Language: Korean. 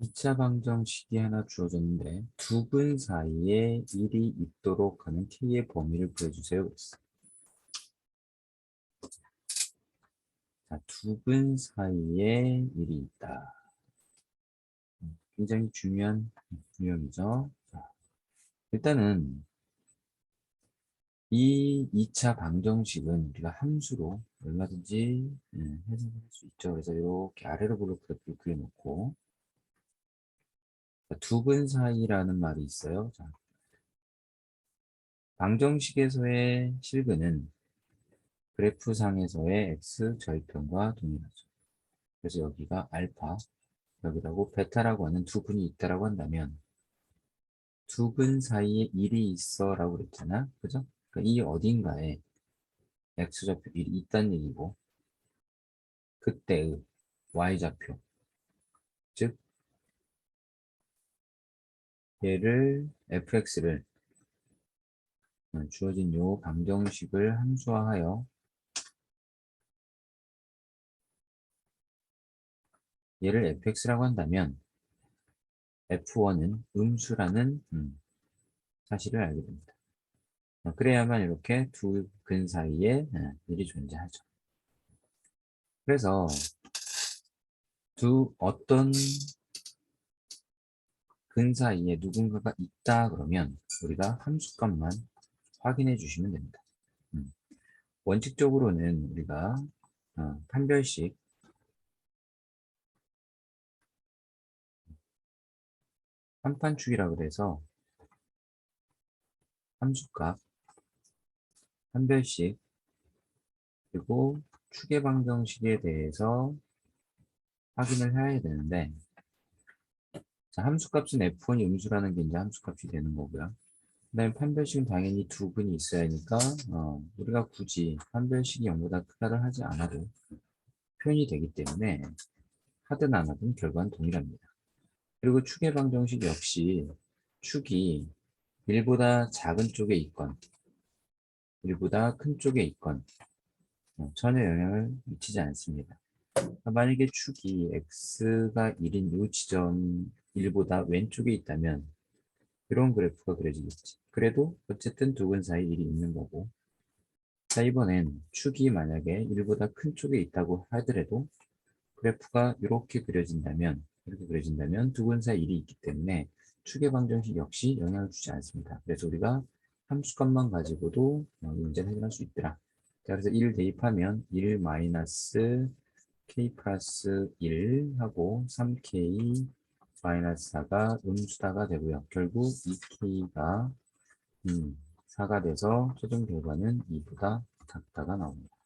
2차 방정식이 하나 주어졌는데 두 근 사이에 일이 있도록 하는 K의 범위를 구해주세요. 자, 두 근 사이에 일이 있다. 음, 굉장히 중요한 유형이죠. 자, 일단은 이 2차 방정식은 우리가 함수로 얼마든지 음, 해석할 수 있죠. 그래서 이렇게 아래로 블록그래프를 그려놓고 두근 사이라는 말이 있어요. 자, 방정식에서의 실근은 그래프상에서의 x 절편과 동일하죠. 그래서 여기가 알파, 여기라고 베타라고 하는 두 근이 있다라고 한다면 두 근 사이에 1이 있어라고 그랬잖아. 그죠? 그러니까 이 어딘가에 x좌표 1이 있다는 얘기고 그때의 y좌표 즉 얘를 fx를 주어진 요 방정식을 함수화하여 얘를 fx라고 한다면 f1은 음수라는 음, 사실을 알게 됩니다. 어, 그래야만 이렇게 두 근 사이에 어, 일이 존재하죠. 그래서 두 어떤 근 사이에 누군가가 있다 그러면 우리가 함수값만 확인해 주시면 됩니다. 음. 원칙적으로는 우리가 어, 판별식 한판축이라 그래서 함수값 판별식 그리고 추계 방정식에 대해서 확인을 해야 되는데 자, 함수값은 f1이 음수라는 게 이제 함수값이 되는 거고요. 그 다음에 판별식은 당연히 두 근이 있어야 하니까 어, 우리가 굳이 판별식이 0보다 크다를 하지 않아도 표현이 되기 때문에 하든 안 하든 결과는 동일합니다. 그리고 축의 방정식 역시 축이 1보다 작은 쪽에 있건 1보다 큰 쪽에 있건 어, 전혀 영향을 미치지 않습니다. 만약에 축이 x가 1인 이 지점 1보다 왼쪽에 있다면 이런 그래프가 그려지겠지. 그래도 어쨌든 두 근 사이 1이 있는 거고 자 이번엔 축이 만약에 1보다 큰 쪽에 있다고 하더라도 그래프가 이렇게 그려진다면 이렇게 그려진다면 두 근 사이 1이 있기 때문에 축의 방정식 역시 영향을 주지 않습니다. 그래서 우리가 함수값만 가지고도 문제를 해결할 수 있더라. 자, 그래서 1 대입하면 1 마이너스 k 플러스 1 하고 3k 마이너스 4가 음수다가 되고요. 결국 2k가 음, 4가 돼서 최종 결과는 2보다 작다가 나옵니다.